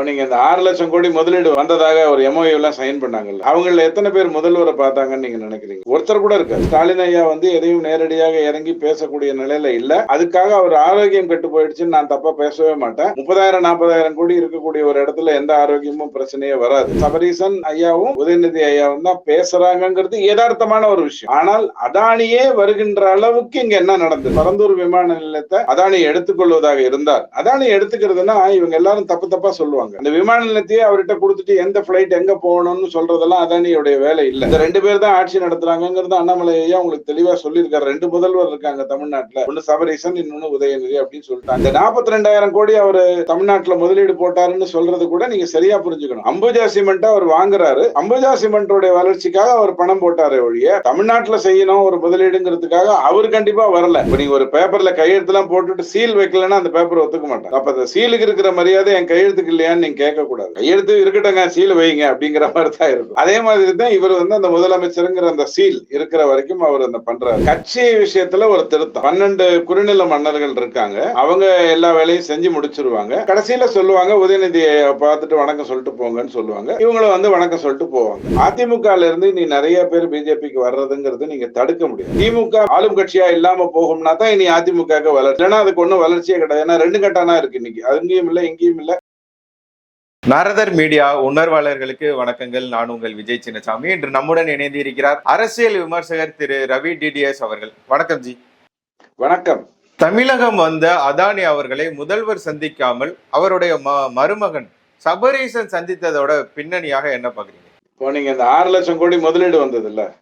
இப்போ நீங்க இந்த ஆறு லட்சம் கோடி முதலீடு வந்ததாக ஒரு எம்ஓஏ எல்லாம் சைன் பண்ணாங்கல்ல. அவங்கள எத்தனை பேர் முதல்வரை பார்த்தாங்கன்னு நீங்க நினைக்கிறீங்க? ஒருத்தர் கூட இருக்காது ஸ்டாலின் ஐயா வந்து எதையும் நேரடியாக இறங்கி பேசக்கூடிய நிலையில இல்ல. அதுக்காக அவர் ஆரோக்கியம் கெட்டு போயிடுச்சுன்னு நான் தப்பா பேசவே மாட்டேன். முப்பதாயிரம் நாற்பதாயிரம் கோடி இருக்கக்கூடிய ஒரு இடத்துல எந்த ஆரோக்கியமும் பிரச்சனையே வராது. சபரீசன் ஐயாவும் உதயநிதி ஐயாவும் தான் பேசுறாங்கிறது யதார்த்தமான ஒரு விஷயம். ஆனால் அதானியே வருகின்ற அளவுக்கு இங்க என்ன நடந்தது? பரந்தூர் விமான நிலையத்தை அதானி எடுத்துக்கொள்வதாக இருந்தார். அதானி எடுத்துக்கிறதுனா இவங்க எல்லாரும் தப்பு தப்பா சொல்லுவாங்க. அந்த விமான நிலையத்தையே அவர்கிட்ட கொடுத்துட்டு எந்த பிளைட் எங்க போகணும்னு சொல்றதெல்லாம் அதானியுடைய வேலை இல்லை. இந்த ரெண்டு பேர் தான் ஆட்சி நடத்துறாங்கிறது அண்ணாமலை ஐயா உங்களுக்கு தெளிவா சொல்லியிருக்காரு. ரெண்டு முதல்வர் இருக்காங்க தமிழ்நாட்டுல. ஒண்ணு சபரீசன் இன்னொன்னு உதயநிதி அப்படின்னு சொல்லிட்டாங்க இந்த நாற்பத்தி ரெண்டாயிரம் கோடி அவர் தமிழ்நாட்டுல முதலீடு போட்டாருன்னு சொல்றது கூட நீங்க சரியா புரிஞ்சுக்கணும். அம்புஜா சிமெண்ட் அவர் வாங்குறாரு. அம்புஜா சிமெண்டோடைய வளர்ச்சிக்காக அவர் பணம் போட்டாரு ஒழிய தமிழ்நாட்டுல செய்யணும் ஒரு முதலீடுங்கிறதுக்காக அவர் கண்டிப்பா வரல. இப்ப நீங்க ஒரு பேப்பர்ல கையெழுத்து எல்லாம் போட்டுட்டு சீல் வைக்கலன்னா அந்த பேப்பர் ஒத்துக்க மாட்டாங்க அப்ப அந்த சீலுக்கு இருக்கிற மரியாதை என் கையெழுத்துக்கு இல்லையான்னு நீங்க கேட்க கூடாது. கையெழுத்து இருக்கட்டுங்க சீல் வைங்க அப்படிங்கிற மாதிரி தான் இருக்கும். அதே மாதிரி தான் இவர் வந்து அந்த முதலமைச்சருங்கிற அந்த சீல் இருக்கிற வரைக்கும் அவர் அந்த பண்றாரு. கட்சி விஷயத்துல ஒரு திருத்தம். பன்னெண்டு குறுநில மன்னர்கள் இருக்காங்க. அவங்க எல்லா வேலையும் செஞ்சு முடிச்சிருவாங்க. கடைசியில சொல்லுவாங்க உதயநிதியை பார்த்துட்டு வணக்கம் சொல்லிட்டு போங்கன்னு சொல்லுவாங்க. இவங்களும் வந்து வணக்கம் சொல்லிட்டு போவாங்க. அதிமுகல இருந்து நீ நிறைய பேர் பிஜேபிக்கு வர்றதுங்கிறது நீங்க தடுக்க முடியும் திமுக ஆளும் கட்சியா இல்லாம போகும்னா தான் இனி அதிமுக வளர்ச்சி. ஏன்னா அதுக்கு ஒன்றும் வளர்ச்சியே கிடையாது. ஏன்னா ரெண்டு கட்டானா இருக்கு இன்னைக்கு. அங்கேயும் இல்ல இங்கேயும் இல்ல. நாரதர் மீடியா உணர்வாளர்களுக்கு வணக்கங்கள். நான் உங்கள் விஜய் சின்னசாமி. இன்று நம்முடன் இணைந்து இருக்கிறார் அரசியல் விமர்சகர் திரு ரவி டிடிஎஸ் அவர்கள். வணக்கம் ஜி. வணக்கம். தமிழகம் வந்த அதானி அவர்களை முதல்வர் சந்திக்காமல் அவருடைய ம- மருமகன் சபரீசன் சந்தித்ததோட பின்னணியாக என்ன பாக்குறீங்க? இப்போ நீங்க இந்த ஆறு லட்சம் கோடி முதலீடு வந்தது இல்ல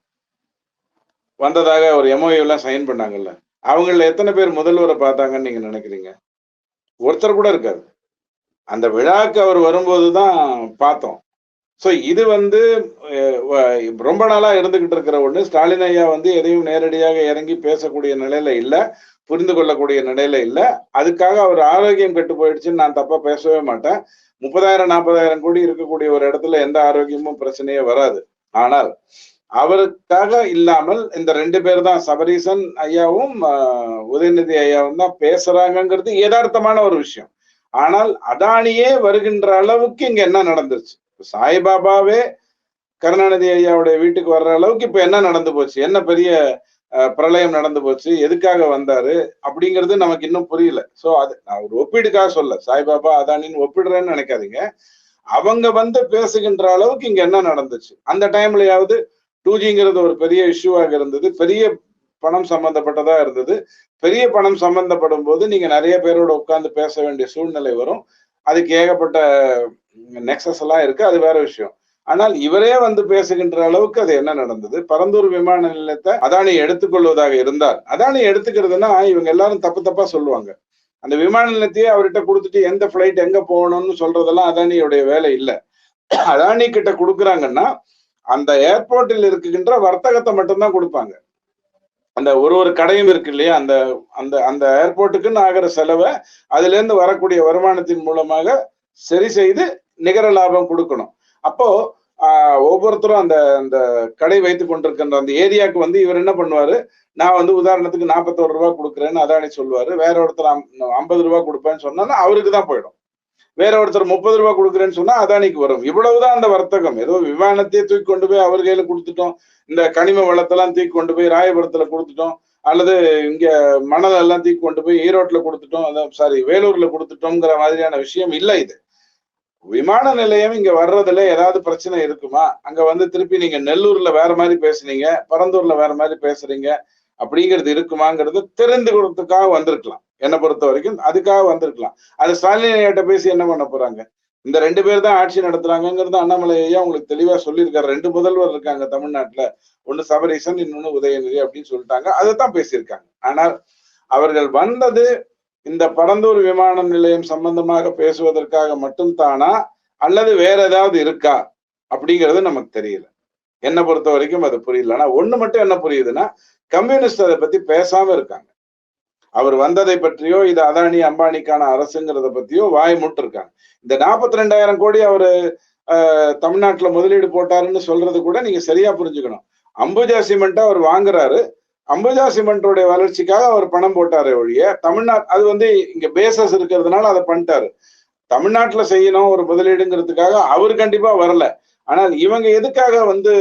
வந்ததாக ஒரு எம்ஓயூ எல்லாம் சைன் பண்ணாங்கல்ல? அவங்கள எத்தனை பேர் முதல்வரை பார்த்தாங்கன்னு நீங்க நினைக்கிறீங்க? ஒருத்தர் கூட இருக்காது அந்த விழாக்கு அவர் வரும்போது தான் பார்த்தோம். ஸோ இது வந்து ரொம்ப நாளாக இருந்துகிட்டு இருக்கிற ஒன்று ஸ்டாலின் ஐயா வந்து எதையும் நேரடியாக இறங்கி பேசக்கூடிய நிலையில இல்லை புரிந்து கொள்ளக்கூடிய நிலையில இல்லை. அதுக்காக அவர் ஆரோக்கியம் கெட்டு போயிடுச்சுன்னு நான் தப்பா பேசவே மாட்டேன். முப்பதாயிரம் நாற்பதாயிரம் கோடி இருக்கக்கூடிய ஒரு இடத்துல எந்த ஆரோக்கியமும் பிரச்சனையே வராது. ஆனால் அவருக்காக இல்லாமல் இந்த ரெண்டு பேர் தான் சபரீசன் ஐயாவும் உதயநிதி ஐயாவும் தான் பேசுறாங்கிறது யதார்த்தமான ஒரு விஷயம். ஆனால் அதானியே வருகின்ற அளவுக்கு இங்க என்ன நடந்துருச்சு? சாய்பாபாவே கருணாநிதி ஐயாவுடைய வீட்டுக்கு வர்ற அளவுக்கு இப்ப என்ன நடந்து போச்சு? என்ன பெரிய பிரளயம் நடந்து போச்சு? எதுக்காக வந்தாரு? அப்படிங்கிறது நமக்கு இன்னும் புரியல. சோ அது நான் ஒரு ஒப்பீடுக்காக சொல்ல சாய்பாபா அதானின்னு ஒப்பிடுறேன்னு நினைக்காதீங்க. அவங்க வந்து பேசுகின்ற அளவுக்கு இங்க என்ன நடந்துச்சு? அந்த டைம்லயாவது டூஜிங்கிறது ஒரு பெரிய இஷ்யூவாக இருந்தது. பெரிய பணம் சம்பந்தப்பட்டதா இருந்தது. பெரிய பணம் சம்பந்தப்படும் போது நீங்க நிறைய பேரோட உட்கார்ந்து பேச வேண்டிய சூழ்நிலை வரும். அதுக்கு ஏகப்பட்ட நெக்ஸஸ் எல்லாம் இருக்கு. அது வேற விஷயம். ஆனால் இவரே வந்து பேசுகின்ற அளவுக்கு அது என்ன நடந்தது? பரந்தூர் விமான நிலையத்தை அதானி எடுத்துக்கொள்வதாக இருந்தால் அதானி எடுத்துக்கிறதுனா இவங்க எல்லாரும் தப்பு தப்பா சொல்லுவாங்க. அந்த விமான நிலையத்தையே அவர்கிட்ட கொடுத்துட்டு எந்த ஃபிளைட் எங்க போகணும்னு சொல்றதெல்லாம் அதானியுடைய வேலை இல்லை. அதானி கிட்ட கொடுக்குறாங்கன்னா அந்த ஏர்போர்ட்டில் இருக்கின்ற வர்த்தகத்தை மட்டும்தான் கொடுப்பாங்க. அந்த ஒரு ஒரு கடையும் இருக்கு இல்லையா? அந்த அந்த அந்த ஏர்போர்ட்டுக்குன்னு ஆகிற செலவை அதுலேருந்து வரக்கூடிய வருமானத்தின் மூலமாக சரி செய்து நிகர லாபம் கொடுக்கணும். அப்போ ஒவ்வொருத்தரும் அந்த அந்த கடை வைத்து கொண்டிருக்கின்ற அந்த ஏரியாவுக்கு வந்து இவர் என்ன பண்ணுவாரு? நான் வந்து உதாரணத்துக்கு நாற்பத்தோரு ரூபாய் கொடுக்குறேன்னு அதானி சொல்லுவாரு. வேற ஒருத்தர் ஐம்பது ரூபாய் கொடுப்பேன்னு சொன்னா அவருக்கு தான் போயிடும். வேற ஒருத்தர் முப்பது ரூபாய் கொடுக்குறேன்னு சொன்னா அதானிக்கு வரும். இவ்வளவுதான் அந்த வர்த்தகம். ஏதோ விமானத்தையே தூக்கி கொண்டு போய் அவர் கையில கொடுத்துட்டோம். இந்த கனிம வளத்தெல்லாம் தூக்கி கொண்டு போய் ராயபுரத்துல கொடுத்துட்டோம். அல்லது இங்க மணல் எல்லாம் தூக்கி கொண்டு போய் ஈரோட்ல கொடுத்துட்டோம். அதான் சாரி வேலூர்ல கொடுத்துட்டோங்கிற மாதிரியான விஷயம் இல்லை இது. விமான நிலையம் இங்க வர்றதுல ஏதாவது பிரச்சனை இருக்குமா? அங்க வந்து திருப்பி நீங்க நெல்லூர்ல வேற மாதிரி பேசுனீங்க பரந்தூர்ல வேற மாதிரி பேசுறீங்க அப்படிங்கிறது இருக்குமாங்கிறது தெரிந்து கொடுத்துக்காக வந்திருக்கலாம். என்னை பொறுத்த வரைக்கும் அதுக்காக வந்திருக்கலாம். அது ஸ்டாலின் ஐயாட்ட பேசி என்ன பண்ண போறாங்க? இந்த ரெண்டு பேர் தான் ஆட்சி நடத்துறாங்கிறது அண்ணாமலை ஐயா உங்களுக்கு தெளிவா சொல்லியிருக்காரு. ரெண்டு முதல்வர் இருக்காங்க தமிழ்நாட்டுல. ஒன்னு சபரீசன் இன்னொன்னு உதயநிதி அப்படின்னு சொல்லிட்டாங்க. அதைத்தான் பேசியிருக்காங்க. ஆனால் அவர்கள் வந்தது இந்த பரந்தூர் விமான நிலையம் சம்பந்தமாக பேசுவதற்காக மட்டும் தானா அல்லது வேற ஏதாவது இருக்கா? அப்படிங்கிறது நமக்கு தெரியல. என்னை பொறுத்த வரைக்கும் அது புரியல. ஆனா ஒண்ணு மட்டும் என்ன புரியுதுன்னா கம்யூனிஸ்ட் அதை பத்தி பேசாம இருக்காங்க. அவர் வந்ததை பற்றியோ இது அதானி அம்பானிக்கான அரசுங்கிறத பத்தியோ வாய் முட்டிருக்காங்க. இந்த நாற்பத்தி ரெண்டாயிரம் கோடி அவரு ஆஹ், தமிழ்நாட்டுல முதலீடு போட்டாருன்னு சொல்றது கூட நீங்க சரியா புரிஞ்சுக்கணும். அம்புஜா சிமெண்ட் அவர் வாங்குறாரு. அம்புஜா சிமெண்டோடைய வளர்ச்சிக்காக அவர் பணம் போட்டாரே ஒழிய தமிழ்நாட் அது வந்து இங்க பேசஸ் இருக்கிறதுனால அதை பண்ணிட்டாரு. தமிழ்நாட்டுல செய்யணும் ஒரு முதலீடுங்கிறதுக்காக அவர் கண்டிப்பா வரல. ஆனால் இவங்க எதுக்காக வந்து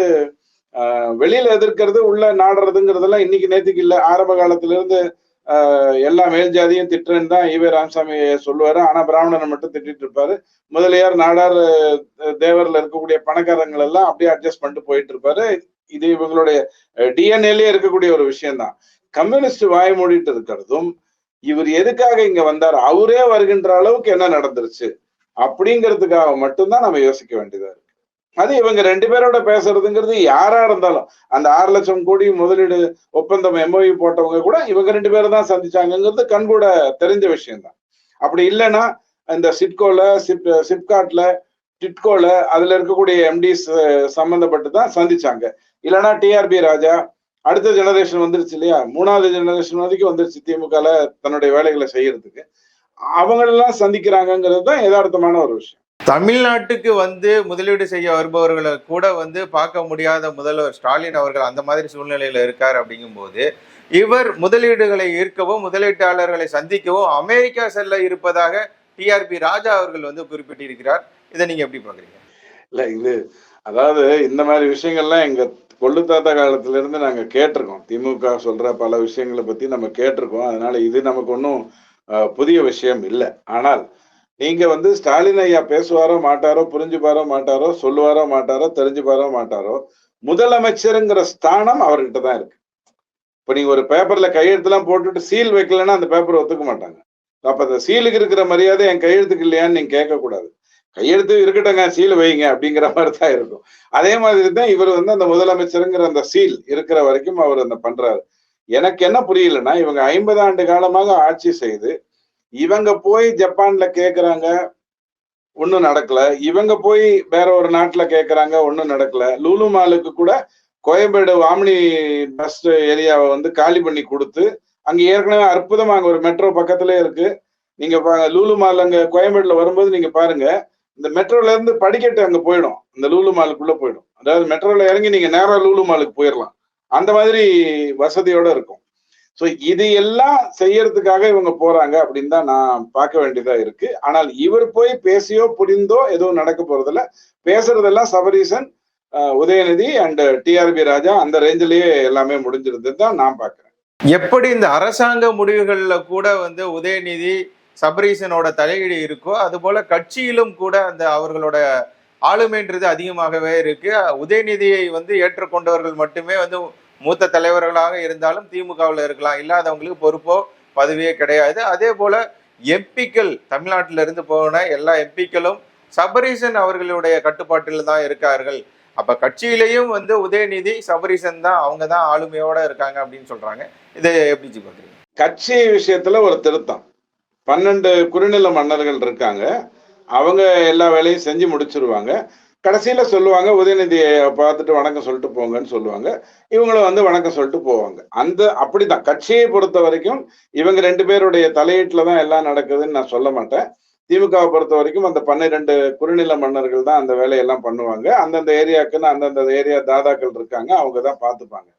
ஆஹ், வெளியில எதிர்க்கிறது உள்ள நாடுறதுங்கிறதெல்லாம் இன்னைக்கு நேத்துக்கு இல்லை. ஆரம்ப காலத்துல இருந்து எல்லா மேல் ஜாதியும் திட்டுறேன்னு தான் ஈவே ராமசாமி சொல்லுவாரு. ஆனா பிராமணனை மட்டும் திட்டிட்டு இருப்பாரு. முதலியார் நாடார் தேவர்ல இருக்கக்கூடிய பணக்காரங்கள் எல்லாம் அப்படியே அட்ஜஸ்ட் பண்ணிட்டு போயிட்டு இருப்பாரு. இது இவங்களுடைய டிஎன்ஏலயே இருக்கக்கூடிய ஒரு விஷயம்தான். கம்யூனிஸ்ட் வாய் மூடிட்டு இருக்கிறதும் இவர் எதுக்காக இங்க வந்தார்? அவரே வருகின்ற அளவுக்கு என்ன நடந்துருச்சு? அப்படிங்கிறதுக்காக மட்டும்தான் நம்ம யோசிக்க வேண்டியதா இருக்கு. அது இவங்க ரெண்டு பேரோட பேசுறதுங்கிறது யாரா இருந்தாலும் அந்த ஆறு லட்சம் கோடி முதலீடு ஒப்பந்தம் எம்ஓயு போட்டவங்க கூட இவங்க ரெண்டு பேரும் தான் சந்திச்சாங்கங்கிறது கண்கூட தெரிஞ்ச விஷயம்தான். அப்படி இல்லைன்னா இந்த சிட்கோல சிப் சிப்காட்ல டிட்கோல அதுல இருக்கக்கூடிய எம்டிஸ் சம்பந்தப்பட்டு தான் சந்திச்சாங்க. இல்லைன்னா டிஆர்பி ராஜா அடுத்த ஜெனரேஷன் வந்துருச்சு இல்லையா? மூணாவது ஜெனரேஷன் வரைக்கும் வந்துருச்சு திமுகல தன்னுடைய வேலைகளை செய்யறதுக்கு. அவங்களெல்லாம் சந்திக்கிறாங்கங்கிறது தான் யதார்த்தமான ஒரு விஷயம். தமிழ்நாட்டுக்கு வந்து முதலீடு செய்ய வருபவர்களை கூட வந்து பார்க்க முடியாத முதல்வர் ஸ்டாலின் அவர்கள் அந்த மாதிரி சூழ்நிலையில இருக்கார் அப்படிங்கும்போது இவர் முதலீடுகளை ஈர்க்கவும் முதலீட்டாளர்களை சந்திக்கவும் அமெரிக்கா செல்ல இருப்பதாக டிஆர்பி ராஜா அவர்கள் வந்து குறிப்பிட்டிருக்கிறார். இதை நீங்க எப்படி பாக்குறீங்க இல்ல இது அதாவது இந்த மாதிரி விஷயங்கள்லாம் எங்க கொள்ளு தாத்தா காலத்துல இருந்து நாங்க கேட்டிருக்கோம். திமுக சொல்ற பல விஷயங்களை பத்தி நம்ம கேட்டிருக்கோம். அதனால இது நமக்கு ஒன்றும் புதிய விஷயம் இல்லை. ஆனால் நீங்க வந்து ஸ்டாலின் ஐயா பேசுவாரோ மாட்டாரோ புரிஞ்சுப்பாரோ மாட்டாரோ சொல்லுவாரோ மாட்டாரோ தெரிஞ்சுப்பாரோ மாட்டாரோ முதலமைச்சருங்கிற ஸ்தானம் அவர்கிட்ட தான் இருக்கு. இப்ப நீங்க ஒரு பேப்பர்ல கையெழுத்துலாம் போட்டுட்டு சீல் வைக்கலன்னா அந்த பேப்பர் ஒத்துக்க மாட்டாங்க. அப்ப அந்த சீலுக்கு இருக்கிற மரியாதை என் கையெழுத்துக்கு இல்லையான்னு நீங்க கேட்கக்கூடாது. கையெழுத்து இருக்கட்டங்க சீல் வைங்க அப்படிங்கிற மாதிரி தான் இருக்கும். அதே மாதிரி தான் இவர் வந்து அந்த முதலமைச்சருங்கிற அந்த சீல் இருக்கிற வரைக்கும் அவர் அந்த பண்றாரு. எனக்கு என்ன புரியலன்னா இவங்க ஐம்பது ஆண்டு காலமாக ஆட்சி செய்து இவங்க போய் ஜப்பான்ல கேக்குறாங்க ஒண்ணும் நடக்கல. இவங்க போய் வேற ஒரு நாட்டுல கேக்குறாங்க ஒண்ணும் நடக்கல. லூலு மாலுக்கு கூட கோயம்பேடு வாமினி பஸ் ஏரியாவை வந்து காலி பண்ணி கொடுத்து அங்க ஏற்கனவே அற்புதமா அங்க ஒரு மெட்ரோ பக்கத்துலேயே இருக்கு. நீங்க பா- லூலு மால் அங்க கோயம்பேடுல வரும்போது நீங்க பாருங்க இந்த மெட்ரோல இருந்து படிக்கட்டு அங்க போயிடும். இந்த லூலு மாலுக்குள்ள போயிடும். அதாவது மெட்ரோல இறங்கி நீங்க நேரா லூலு மாலுக்கு போயிடலாம் அந்த மாதிரி வசதியோட இருக்கும். ஸோ இது எல்லாம் செய்யறதுக்காக இவங்க போறாங்க அப்படின்னு தான் நான் பார்க்க வேண்டியதா இருக்கு. ஆனால் இவர் போய் பேசியோ புரிந்தோ எதுவும் நடக்க போறதில்ல. பேசுறதெல்லாம் சபரீசன் உதயநிதி அண்ட் டிஆர்பி ராஜா அந்த ரேஞ்சிலேயே எல்லாமே முடிஞ்சிருந்தது தான் நான் பார்க்குறேன். எப்படி இந்த அரசாங்க முடிவுகளில் கூட வந்து உதயநிதி சபரீசனோட தலையீடு இருக்கோ அதுபோல கட்சியிலும் கூட அந்த அவர்களோட ஆளுமைன்றது அதிகமாகவே இருக்கு. உதயநிதியை வந்து ஏற்றுக்கொண்டவர்கள் மட்டுமே வந்து மூத்த தலைவர்களாக இருந்தாலும் திமுகவில் இருக்கலாம். இல்லாதவங்களுக்கு பொறுப்போ பதவியே கிடையாது. அதே போல எம்பிக்கள் தமிழ்நாட்டில இருந்து போன எல்லா எம்பிக்களும் சபரீசன் அவர்களுடைய கட்டுப்பாட்டில் தான் இருக்கார்கள். அப்ப கட்சியிலையும் வந்து உதயநிதி சபரீசன் தான் அவங்க தான் ஆளுமையோட இருக்காங்க அப்படின்னு சொல்றாங்க. இதை எப்படி ஜி பாக்குறீங்க கட்சி விஷயத்துல ஒரு திருத்தம். பன்னெண்டு குறுநில மன்னர்கள் இருக்காங்க. அவங்க எல்லா வேலையும் செஞ்சு முடிச்சிருவாங்க. கடைசியில் சொல்லுவாங்க உதயநிதியை பார்த்துட்டு வணக்கம் சொல்லிட்டு போங்கன்னு சொல்லுவாங்க. இவங்களும் வந்து வணக்கம் சொல்லிட்டு போவாங்க. அந்த அப்படிதான். கட்சியை பொறுத்த வரைக்கும் இவங்க ரெண்டு பேருடைய தலையீட்டில் தான் எல்லாம் நடக்குதுன்னு நான் சொல்ல மாட்டேன். திமுகவை பொறுத்த வரைக்கும் அந்த பன்னிரெண்டு குறுநில மன்னர்கள் தான் அந்த வேலையெல்லாம் பண்ணுவாங்க. அந்தந்த ஏரியாக்குன்னு அந்தந்த ஏரியா தாதாக்கள் இருக்காங்க அவங்க தான் பார்த்துப்பாங்க.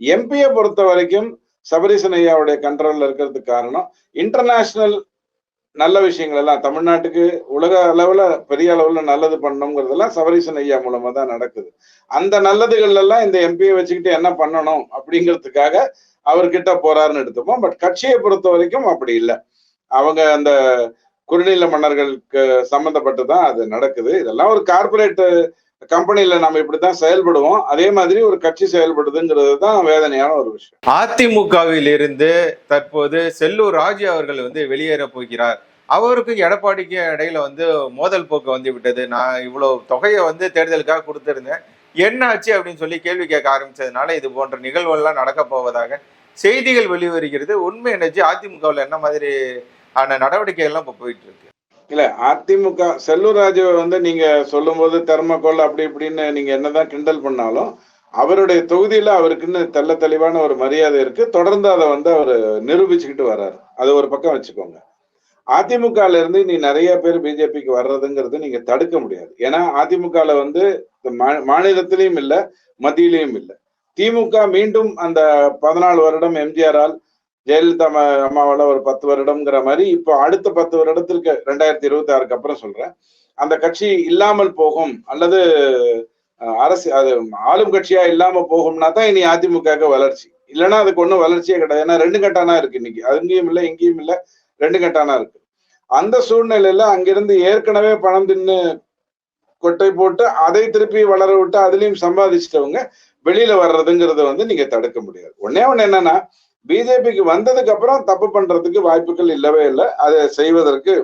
எம்பியை பொறுத்த வரைக்கும் சபரிசன் ஐயாவுடைய கண்ட்ரோல்ல இருக்கிறதுக்கு காரணம் இன்டர்நேஷனல் நல்ல விஷயங்கள் எல்லாம் தமிழ்நாட்டுக்கு உலக அளவுல பெரிய அளவுல நல்லது பண்ணணுங்கிறதெல்லாம் சபரீசன் ஐயா மூலமா தான் நடக்குது. அந்த நல்லதுகள் எல்லாம் இந்த எம்பியை வச்சுக்கிட்டு என்ன பண்ணணும் அப்படிங்கிறதுக்காக அவர்கிட்ட போறாருன்னு எடுத்துப்போம். பட் கட்சியை பொறுத்த வரைக்கும் அப்படி இல்லை. அவங்க அந்த குறுநில மன்னர்களுக்கு சம்பந்தப்பட்டு தான் அது நடக்குது. இதெல்லாம் ஒரு கார்பரேட் கம்பெனியில நம்ம இப்படித்தான் செயல்படுவோம். அதே மாதிரி ஒரு கட்சி செயல்படுதுங்கிறது தான் வேதனையான ஒரு விஷயம். அதிமுகவில் இருந்து தற்போது செல்லூர் ராஜு அவர்கள் வந்து வெளியேற போகிறார். அவருக்கும் எடப்பாடிக்கு இடையில வந்து மோதல் போக்கு வந்து விட்டது. நான் இவ்வளவு தொகையை வந்து தேர்தலுக்காக கொடுத்திருந்தேன். என்ன ஆச்சு அப்படின்னு சொல்லி கேள்வி கேட்க ஆரம்பிச்சதுனால இது போன்ற நிகழ்வுகள்லாம் நடக்க போவதாக செய்திகள் வெளிவருகிறது. உண்மை என்னச்சு அதிமுகவில் என்ன மாதிரி ஆன நடவடிக்கைகள்லாம் இப்போ போயிட்டு இருக்கு? இல்ல அதிமுக செல்லூர் ராஜுவை வந்து நீங்க சொல்லும்போது தெர்மகோல் அப்படி இப்படின்னு நீங்க என்னதான் கிண்டல் பண்ணாலும் அவருடைய தொகுதியில அவருக்குன்னு தெல்ல தெளிவான ஒரு மரியாதை இருக்கு. தொடர்ந்து அதை வந்து அவர் நிரூபிச்சுக்கிட்டு வர்றாரு. அது ஒரு பக்கம் வச்சுக்கோங்க. அதிமுகல இருந்து நீ நிறைய பேர் பிஜேபிக்கு வர்றதுங்கிறது நீங்க தடுக்க முடியாது. ஏன்னா அதிமுகல வந்து மாநிலத்திலையும் மா- இல்ல மத்தியிலையும் இல்ல. திமுக மீண்டும் அந்த பதினாலு வருடம் எம்ஜிஆரால் ஜெயலலிதா அம்மாவால ஒரு பத்து வருடம்ங்கிற மாதிரி இப்போ அடுத்த பத்து வருடத்திற்கு ரெண்டாயிரத்தி இருபத்தி ஆறுக்கு அப்புறம் சொல்றேன். அந்த கட்சி இல்லாமல் போகும் அல்லது அரசு அது ஆளும் கட்சியா இல்லாம போகும்னா தான் இனி அதிமுக வளர்ச்சி. இல்லைன்னா அதுக்கு ஒன்றும் வளர்ச்சியே கிடையாது. ஏன்னா ரெண்டு கட்டானா இருக்கு இன்னைக்கு. அங்கேயும் இல்லை இங்கேயும் இல்லை ரெண்டு கட்டானா இருக்கு. அந்த சூழ்நிலையில அங்கிருந்து ஏற்கனவே பணம் தின்னு கொட்டை போட்டு அதை திருப்பி வளர விட்டு அதுலயும் சம்பாதிச்சிட்டவங்க வெளியில வர்றதுங்கிறத வந்து நீங்க தடுக்க முடியாது. ஒன்னே ஒண்ணு என்னன்னா பிஜேபிக்கு வந்ததுக்கு அப்புறம் தப்பு பண்றதுக்கு வாய்ப்புகள் இல்லவே இல்லை. அதை செய்வதற்கு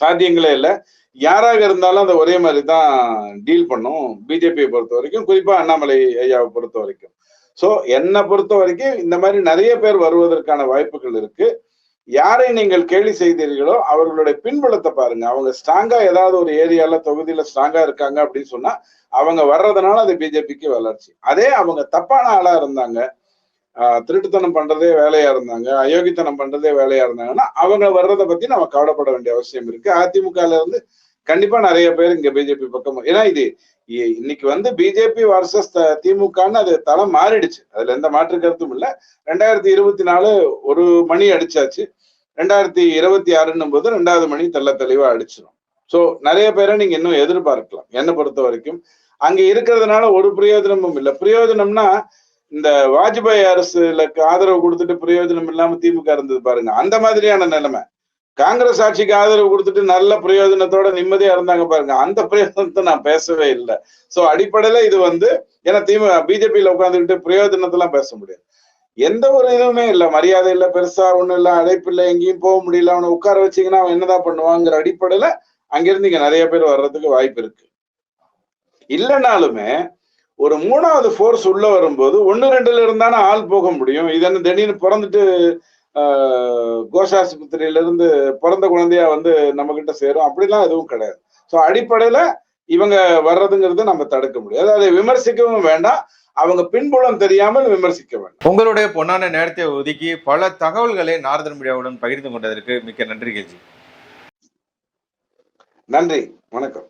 சாத்தியங்களே இல்லை. யாராக இருந்தாலும் அந்த ஒரே மாதிரி தான் டீல் பண்ணும். பிஜேபியை பொறுத்த வரைக்கும் குறிப்பா அண்ணாமலை ஐயாவை பொறுத்த வரைக்கும். ஸோ என்னை பொறுத்த வரைக்கும் இந்த மாதிரி நிறைய பேர் வருவதற்கான வாய்ப்புகள் இருக்கு. யாரை நீங்கள் கேலி செய்தீர்களோ அவர்களுடைய பின்புலத்தை பாருங்க. அவங்க ஸ்ட்ராங்கா ஏதாவது ஒரு ஏரியால தொகுதியில ஸ்ட்ராங்கா இருக்காங்க அப்படின்னு சொன்னா அவங்க வர்றதுனால அது பிஜேபிக்கு வளர்ச்சி. அதே அவங்க தப்பான ஆளா இருந்தாங்க. திருட்டுத்தனம் பண்றதே வேலையா இருந்தாங்க அயோக்கித்தனம் பண்றதே வேலையா இருந்தாங்கன்னா அவங்க வர்றதை பத்தி நம்ம கவலைப்பட வேண்டிய அவசியம் இருக்கு. அதிமுகல இருந்து கண்டிப்பா நிறைய பேர் இங்க பிஜேபி பக்கம் ஏன்னா இது இ- இன்னைக்கு வந்து பிஜேபி வர்சஸ் திமுகன்னு அது தளம் மாறிடுச்சு. அதுல எந்த மாற்று கருத்தும் இல்ல. ரெண்டாயிரத்தி இருபத்தி நாலு ஒரு மணி அடிச்சாச்சு. ரெண்டாயிரத்தி இருபத்தி ஆறுன்னும் போது ரெண்டாவது மணி தெல்ல தெளிவா அடிச்சிடும் சோ நிறைய பேரை நீங்க இன்னும் எதிர்பார்க்கலாம். என்னை பொறுத்த வரைக்கும் அங்க இருக்கிறதுனால ஒரு பிரயோஜனமும் இல்லை. பிரயோஜனம்னா இந்த வாஜ்பாய் அரசுக்கு ஆதரவு கொடுத்துட்டு பிரயோஜனம் இல்லாம திமுக இருந்தது பாருங்க. அந்த மாதிரியான நிலைமை. காங்கிரஸ் ஆட்சிக்கு ஆதரவு கொடுத்துட்டு நல்ல பிரயோஜனத்தோட நிம்மதியா இருந்தாங்க பாருங்க. அந்த பிரயோஜனத்தை நான் பேசவே இல்லை. சோ அடிப்படையில இது வந்து ஏன்னா திமுக பிஜேபியில உட்காந்துக்கிட்டு பிரயோஜனத்தெல்லாம் பேச முடியாது. எந்த ஒரு இதுவுமே இல்ல. மரியாதை இல்ல பெருசா ஒண்ணும் இல்ல அழைப்பு இல்லை எங்கேயும் போக முடியல. அவனை உட்கார வச்சீங்கன்னா அவன் என்னதான் பண்ணுவாங்கிற அடிப்படையில அங்கிருந்து இங்க நிறைய பேர் வர்றதுக்கு வாய்ப்பு இருக்கு. இல்லைனாலுமே ஒரு மூணாவது ஃபோர்ஸ் உள்ள வரும்போது ஒன்னு ரெண்டுல இருந்தானே ஆள் போக முடியும். இது என்ன திடீர்னு பிறந்துட்டு கோஷாஸ்பத்திரியில இருந்து பிறந்த குழந்தையா வந்து நம்ம கிட்ட சேரும். அப்படிலாம் எதுவும் கிடையாது. ஸோ அடிப்படையில இவங்க வர்றதுங்கிறது நம்ம தடுக்க முடியாது அதை விமர்சிக்கவும் வேண்டாம். அவங்க பின்புலம் தெரியாமல் விமர்சிக்க வேண்டாம். உங்களுடைய பொன்னான நேரத்தை ஒதுக்கி பல தகவல்களை நாரதன் மீடியாவுடன் பகிர்ந்து கொண்டதற்கு மிக்க நன்றி கேஜி. நன்றி. வணக்கம்.